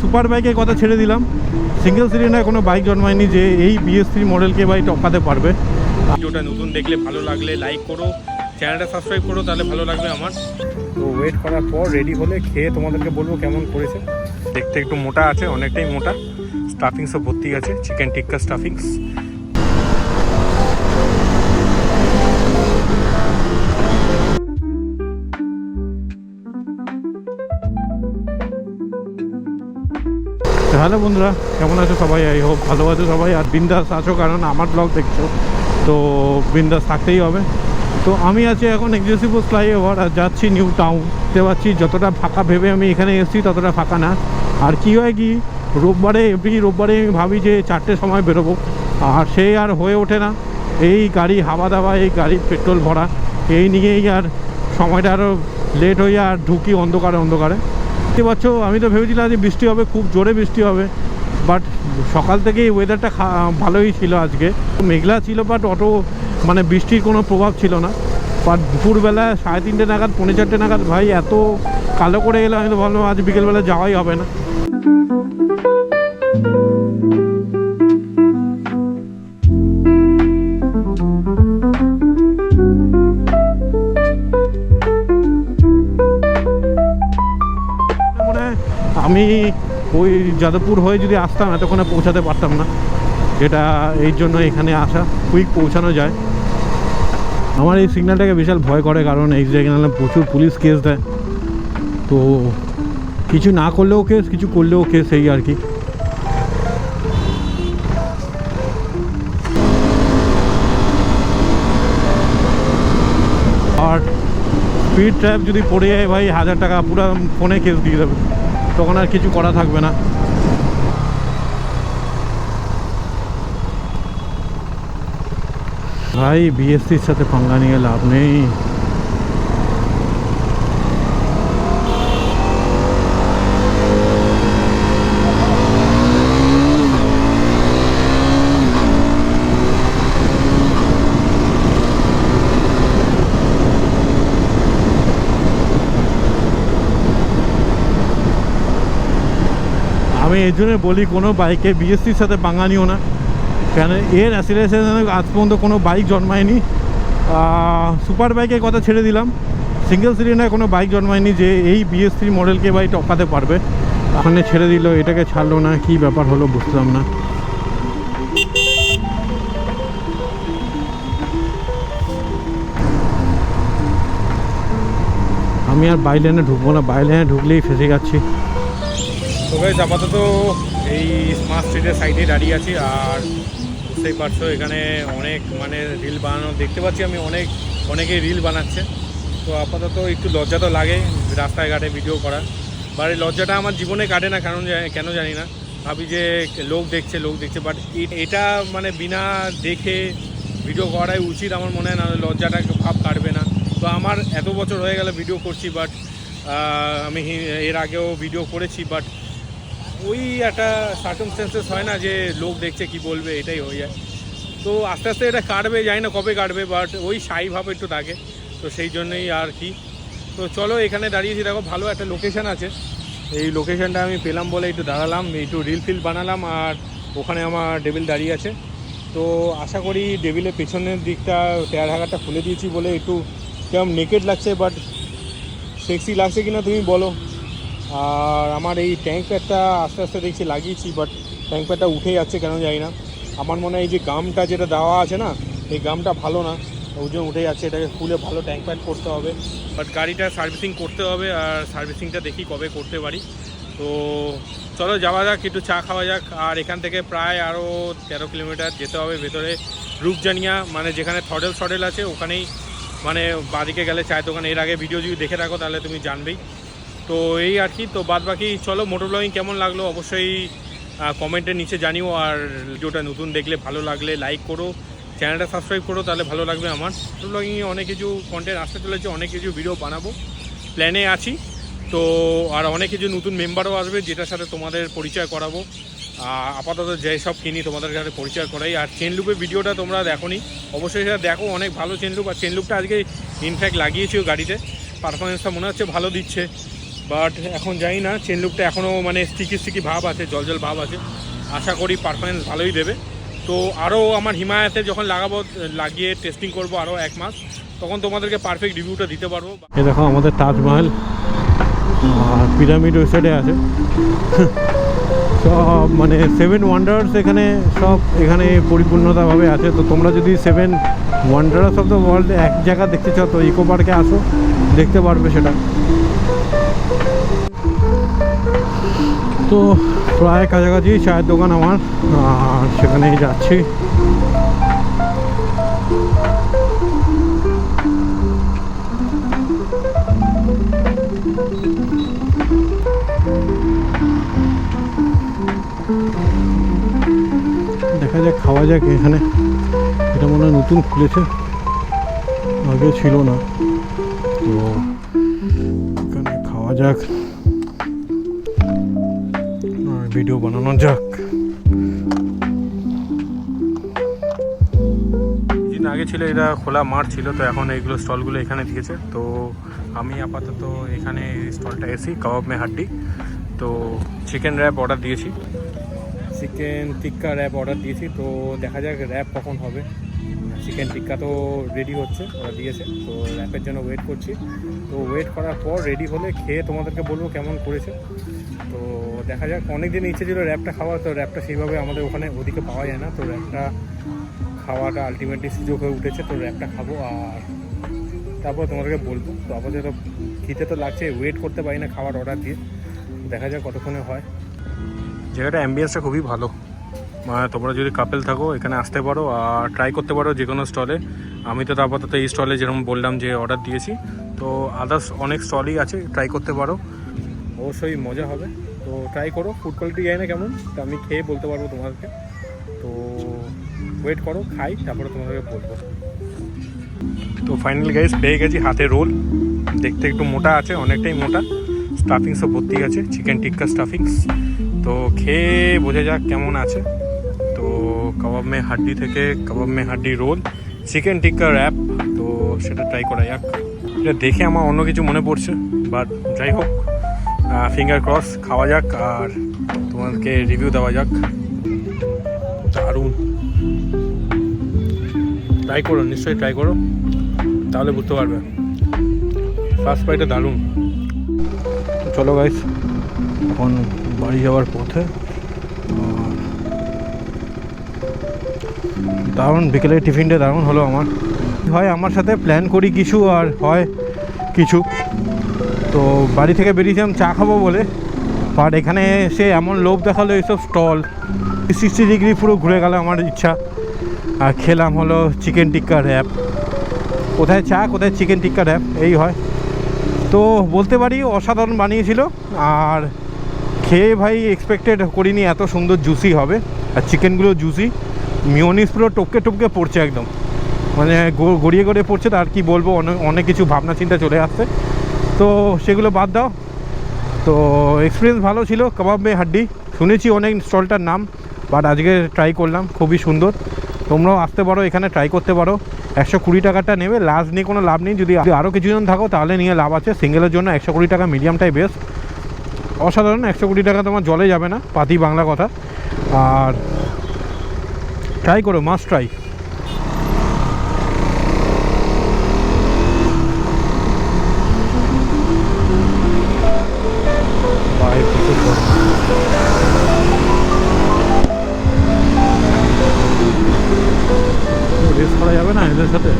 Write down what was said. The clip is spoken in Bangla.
সুপার বাইকের কথা ছেড়ে দিলাম। সিঙ্গেল সিলিন্ডার কোনো বাইক জন্মায়নি যে এই বিএস থ্রি মডেলকে ভাই টপকাতে পারবে। ভিডিওটা নতুন দেখলে ভালো লাগলে লাইক করো চ্যানেলটা সাবস্ক্রাইব করো তাহলে ভালো লাগবে আমার। তো ওয়েট করার পর রেডি হলে খেয়ে তোমাদেরকে বলব কেমন করেছে। দেখতে একটু মোটা আছে অনেকটাই মোটা। স্টাফিংসও ভর্তি আছে চিকেন টিক্কা স্টাফিংস হ্যালো বন্ধুরা, কেমন আছো সবাই? আই হোপ ভালো আছো সবাই। আর বিন্দাস আছো কারণ আমার ব্লগ দেখছ। তো বিন্দাস থাকতেই হবে। তো আমি আছি এখন এক্সিসিবল ফ্লাইওভার আর যাচ্ছি নিউ টাউন দেখতে পাচ্ছি যতটা ফাঁকা ভেবে আমি এখানে এসেছি, ততটা ফাঁকা না। আর কি হয় কি, রোববারে এভরি রোববারে আমি ভাবি যে চারটের সময় বেরোবো। আর সেই আর হয়ে ওঠে না। এই গাড়ি হাওয়া দাওয়া, এই গাড়ি পেট্রোল ভরা। এই নিয়েই আর সময়টা আরও লেট হয়ে আর ঢুকি অন্ধকারে অন্ধকারে। দেখতে পাচ্ছ, আমি তো ভেবেছিলাম যে বৃষ্টি হবে, খুব জোরে বৃষ্টি হবে বাট সকাল থেকেই ওয়েদারটা ভালোই ছিল আজকে। মেঘলা ছিল বাট অটো মানে বৃষ্টির কোনো প্রভাব ছিল না। বাট দুপুরবেলা সাড়ে তিনটে নাগাদ, পৌনে চারটে নাগাদ, ভাই, এত কালো করে গেলে আমি তো ভাবলাম আজ বিকেলবেলা যাওয়াই হবে না। আমি ওই যাদবপুর হয়ে যদি আসতাম, এতক্ষণে পৌঁছাতে পারতাম না। এটা এই জন্য এখানে আসা কুইক পৌঁছানো যায়। আমার এই সিগন্যালটাকে বিশাল ভয় করে, কারণ এই সিগন্যালে প্রচুর পুলিশ কেস দেয়। তো কিছু না করলেও কেস কিছু করলেও কেস এই আর কি। আর স্পিড ট্র্যাপ যদি পড়ে যায় ভাই, হাজার টাকা, পুরো ফোনে কেস দিয়ে দেবে। তখন আর কিছু করা থাকবে না। ভাই বিএসসির সাথে পাঙ্গা নিয়ে লাভ নেই। আমি এই জন্য বলি, কোনো বাইকে বিএসসির সাথে বাঙালিও না। কেন, এর অ্যাসিলেশন আজ পর্যন্ত কোনো বাইক জন্মায়নি। সুপার বাইকের কথা ছেড়ে দিলাম। সিঙ্গেল সিলিন্ডার কোনো বাইক জন্মায়নি যে এই বিএস থ্রি মডেলকে ভাই টপকাতে পারবে। ওখানে ছেড়ে দিল, এটাকে ছাড়লো না, কি ব্যাপার হলো বুঝলাম না। আমি আর বাই লাইনে ঢুকবো না বাই লাইনে ঢুকলেই ফেসে যাচ্ছি। তো গাইজ আপাতত এই স্মার্ট স্ট্রিটের সাইডে দাঁড়িয়ে আছি আর বুঝতেই পারছ, এখানে অনেক মানে রিল বানানো, দেখতে পাচ্ছি আমি অনেক, অনেকেই রিল বানাচ্ছে। তো আপাতত একটু লজ্জা তো লাগে রাস্তায় ঘাটে ভিডিও করা বাট এই লজ্জাটা আমার জীবনে কাটে না, কারণ কেন জানি না। ভাবি যে লোক দেখছে লোক দেখছে বাট এটা মানে বিনা দেখে ভিডিও করাই উচিত আমার মনে হয় না লজ্জাটা ভাব কাটবে না। তো আমার এত বছর হয়ে গেল ভিডিও করছি বাট আমি এর আগেও ভিডিও করেছি বাট ওই একটা সার্কমস্টেন্সেস হয় না যে লোক দেখছে কি বলবে, এটাই হয়ে যায়। তো আস্তে আস্তে এটা কাটবে, জানি না কবে কাটবে বাট ওই সাই ভাব একটু থাকে। তো সেই জন্যই আর কি। তো চলো এখানে দাঁড়িয়েছি দেখো, ভালো একটা লোকেশন আছে। এই লোকেশানটা আমি পেলাম বলে একটু দাঁড়ালাম, একটু রিল ফিল বানালাম, আর ওখানে আমার ডেবিল দাঁড়িয়ে আছে। তো আশা করি ডেবিলের পেছনের দিকটা টায়ার হাগারটা খুলে দিয়েছি বলে একটু, কেমন নেকেড লাগছে বাট সেক্সি লাগছে কিনা তুমি বলো। আর আমার এই ট্যাঙ্ক প্যাডটা আস্তে আস্তে দেখছি লাগিয়েছি বাট ট্যাঙ্ক প্যাডটা উঠে যাচ্ছে কেন জানি না। আমার মনে হয় যে গামটা যেটা দেওয়া আছে না, এই গামটা ভালো না। ওই জন্য উঠে যাচ্ছে, এটাকে খুলে ভালো ট্যাঙ্ক প্যাড করতে হবে। বাট গাড়িটা সার্ভিসিং করতে হবে আর সার্ভিসিংটা দেখি কবে করতে পারি। তো চলো যাওয়া যাক, একটু চা খাওয়া যাক। আর এখান থেকে প্রায় আরও তেরো কিলোমিটার যেতে হবে ভেতরে রূপজানিয়া মানে যেখানে থডেল সডেল আছে, ওখানেই মানে বাদিকে গেলে চায়ের দোকান। এর আগে ভিডিও যদি দেখে রাখো তাহলে তুমি জানবেই। তো এই আর কি, তো বাদ বাকি চলো মোটর ব্লগিং কেমন লাগল অবশ্যই কমেন্টের নিচে জানিও, আর ভিডিওটা নতুন দেখলে ভালো লাগলে লাইক করো চ্যানেলটা সাবস্ক্রাইব করো, তাহলে ভালো লাগবে আমার। মোটর ব্লগিংয়ে অনেক কিছু কন্টেন্ট আসতে চলেছে, অনেক কিছু ভিডিও বানাবো প্ল্যানে আছি। তো, আর অনেক কিছু নতুন মেম্বারও আসবে, যেটার সাথে তোমাদের পরিচয় করাবো। আপাতত যেসব কিনি, তোমাদের সাথে পরিচয় করাই। আর চেন লুপের ভিডিওটা তোমরা দেখোনি, অবশ্যই সেটা দেখো, অনেক ভালো চেন লুপ আর চেন লুপটা আজকে ইনফ্যাক্ট লাগিয়েছিও গাড়িতে। পারফরমেন্সটা মনে হচ্ছে ভালো দিচ্ছে। বাট এখন জানি না চেন লুকটা এখনও মানে স্টিকি স্টিকি ভাব আছে, জল জল ভাব আছে। আশা করি পারফরমেন্স ভালোই দেবে। তো আরও আমার হিমায়াতে যখন লাগাবো, লাগিয়ে টেস্টিং করব আরও এক মাস, তখন তোমাদেরকে পারফেক্ট রিভিউটা দিতে পারব। এ দেখো আমাদের তাজমহল, আর পিরামিড ওই সাইডে আছে। সব মানে সেভেন ওয়ান্ডার্স এখানে, সব এখানে পরিপূর্ণতাভাবে আছে। তো তোমরা যদি seven wonders of the world এক জায়গা দেখতে চাও, তো ইকো পার্কে আসো, দেখতে পারবে সেটা। তো প্রায় কাছাকাছি চায়ের দোকান আমার, আর সেখানেই যাচ্ছি। দেখা যাক, খাওয়া যাক এখানে। এটা মনে হয় নতুন খুলেছে। আগে ছিল না। তো যাক। ভিডিও বানানো যাক। দিন আগে ছিল এটা খোলা মাঠ ছিল তো এখন এইগুলো স্টলগুলো এখানে দিয়েছে। তো আমি আপাতত এখানে স্টলটা এসি কাবাব মে হাড্ডি। তো চিকেন র্যাপ অর্ডার দিয়েছি। চিকেন টিক্কা র্যাপ অর্ডার দিয়েছি তো দেখা যাক র্যাপ কখন হবে। চিকেন টিক্কা তো রেডি হচ্ছে, ওরা দিয়েছে। তো র্যাপের জন্য ওয়েট করছি। তো ওয়েট করার পর রেডি হলে খেয়ে তোমাদেরকে বলব কেমন করেছে। তো দেখা যাক অনেক দিন ইচ্ছে ছিল র্যাপটা খাওয়া তো র্যাপটা সেইভাবে আমাদের ওখানে ওদিকে পাওয়া যায় না। তো র্যাপটা খাওয়াটা আলটিমেটলি সুযোগ হয়ে উঠেছে, তো র্যাপটা খাব আর তারপর তোমাদেরকে বলব। তো আপাতত খেতে তো লাগছে ওয়েট করতে পারি না খাওয়ার অর্ডার দিয়ে। দেখা যাক কতক্ষণে হয়। জায়গাটা অ্যাম্বিয়েন্সটা খুবই ভালো। তোমরা যদি কাপেল থাকো, এখানে আসতে পারো আর ট্রাই করতে পারো যে কোনো স্টলে আমি তো আপাতত এই স্টলে যেরকম বললাম যে অর্ডার দিয়েছি। তো আদার্স অনেক স্টলই আছে ট্রাই করতে পারো। অবশ্যই মজা হবে। তো ট্রাই করো ফুড কোয়ালিটি জানি না কেমন, তো আমি খেয়ে বলতে পারব তোমাদেরকে। তো ওয়েট করো, খাই, তারপরে তোমাদেরকে বলব। তো ফাইনাল গাইস পেয়ে গেছি হাতে রোল দেখতে একটু মোটা আছে, অনেকটাই মোটা। স্টাফিংসও ভর্তি আছে চিকেন টিক্কা স্টাফিংস তো খেয়ে বোঝা যাক কেমন আছে। কাবাব মে হাড্ডি থেকে কাবাব মে হাড্ডি রোল। চিকেন টিক্কা র্যাপ তো সেটা ট্রাই করা যাক। এটা দেখে আমার অন্য কিছু মনে পড়ছে বাট যাই হোক ফিঙ্গার ক্রস খাওয়া যাক আর তোমাদেরকে রিভিউ দেওয়া যাক। দারুণ। ট্রাই করো, নিশ্চয়ই ট্রাই করো। তাহলে বুঝতে পারবে। ফার্স্ট বাইটা দারুণ। চলো গাইস এখন বাড়ি যাওয়ার পথে দারুণ বিকেলে টিফিনটা দারুণ হলো আমার। হয় আমার সাথে প্ল্যান করি কিছু আর হয় কিছু। তো বাড়ি থেকে বেরিয়েছিলাম, চা খাব বলে। বাট এখানে এসে এমন লোভ দেখাল এইসব স্টল সিক্সটি ডিগ্রি পুরো ঘুরে গেল আমার ইচ্ছা। আর খেলাম হলো চিকেন টিক্কা র্যাপ কোথায় চা, কোথায় চিকেন টিক্কা র্যাপ এই হয়। তো বলতে পারি অসাধারণ বানিয়েছিল। আর খেয়ে ভাই এক্সপেক্টেড করিনি এত সুন্দর জুসি হবে। আর চিকেনগুলো জুসি মিওনিস পুরো টপকে টপকে পড়ছে একদম। মানে গড়িয়ে গড়িয়ে পড়ছে তো আর কি বলব অনেক কিছু ভাবনা চিন্তা চলে আসছে। তো সেগুলো বাদ দাও। তো এক্সপিরিয়েন্স ভালো ছিল, কাবাব মে হাড্ডি। শুনেছি অনেক স্টলটার নাম বাট আজকে ট্রাই করলাম, খুবই সুন্দর। তোমরাও আসতে পারো, এখানে ট্রাই করতে পারো। একশো কুড়ি টাকাটা নেবে লাস্ট নিয়ে কোনো লাভ নেই। যদি আরও কিছুজন থাকো, তাহলে নিয়ে লাভ আছে। সিঙ্গেলের জন্য একশো কুড়ি টাকা মিডিয়ামটাই বেস্ট অসাধারণ, একশো কোটি টাকা তোমার জলে যাবে না, পাতি বাংলা কথা। আর ট্রাই করো মাস্ট ট্রাই রেস করা যাবে না এদের সাথে?